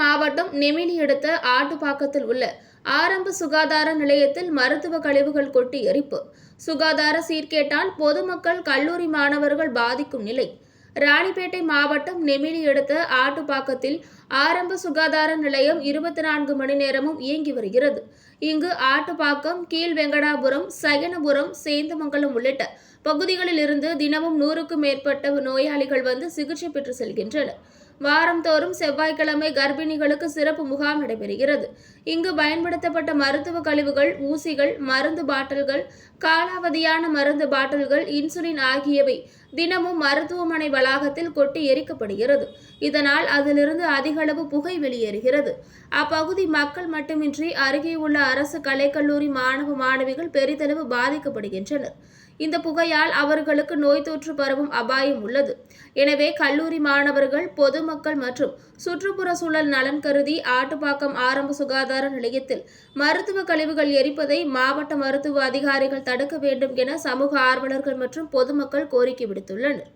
மாவட்டம் நெமினி எடுத்து ஆட்டுப்பாக்கத்தில் உள்ள ஆரம்ப சுகாதார நிலையத்தில் மருத்துவ கழிவுகள் கொட்டி எரிப்பு. சுகாதார சீர்கேட்டால் பொதுமக்கள் கல்லூரி மாணவர்கள் பாதிக்கும் நிலை. ராணிப்பேட்டை மாவட்டம் நெமிலி அடுத்த ஆட்டுப்பாக்கத்தில் ஆரம்ப சுகாதார நிலையம் இருபத்தி நான்கு மணி நேரமும் இயங்கி வருகிறது. இங்கு ஆட்டுப்பாக்கம் கீழ் வெங்கடாபுரம் சயனபுரம் சேந்தமங்கலம் உள்ளிட்ட பகுதிகளில் இருந்து தினமும் நூறுக்கும் மேற்பட்ட நோயாளிகள் வந்து சிகிச்சை பெற்று செல்கின்றனர். வாரந்தோறும் செவ்வாய்க்கிழமை கர்ப்பிணிகளுக்கு சிறப்பு முகாம் நடைபெறுகிறது. இங்கு பயன்படுத்தப்பட்ட மருத்துவ கழிவுகள் ஊசிகள் மருந்து பாட்டில்கள் காலாவதியான மருந்து பாட்டில்கள் இன்சுலின் ஆகியவை தினமும் மருத்துவமனை வளாகத்தில் கொட்டி எரிக்கப்படுகிறது. இதனால் அதிலிருந்து அதிகளவு புகை வெளியேறுகிறது. அப்பகுதி மக்கள் மட்டுமின்றி அருகே உள்ள அரசு கலைக்கல்லூரி மாணவ மாணவிகள் பெரிதளவு பாதிக்கப்படுகின்றனர். இந்த புகையால் அவர்களுக்கு நோய் தொற்று பரவும் அபாயம் உள்ளது. எனவே கல்லூரி மாணவர்கள் பொதுமக்கள் மற்றும் சுற்றுப்புற சூழல் நலன் கருதி ஆட்டுப்பாக்கம் ஆரம்ப சுகாதார நிலையத்தில் மருத்துவ கழிவுகள் எரிப்பதை மாவட்ட மருத்துவ அதிகாரிகள் தடுக்க வேண்டும் என சமூக ஆர்வலர்கள் மற்றும் பொதுமக்கள் கோரிக்கை விடுத்துள்ளனர்.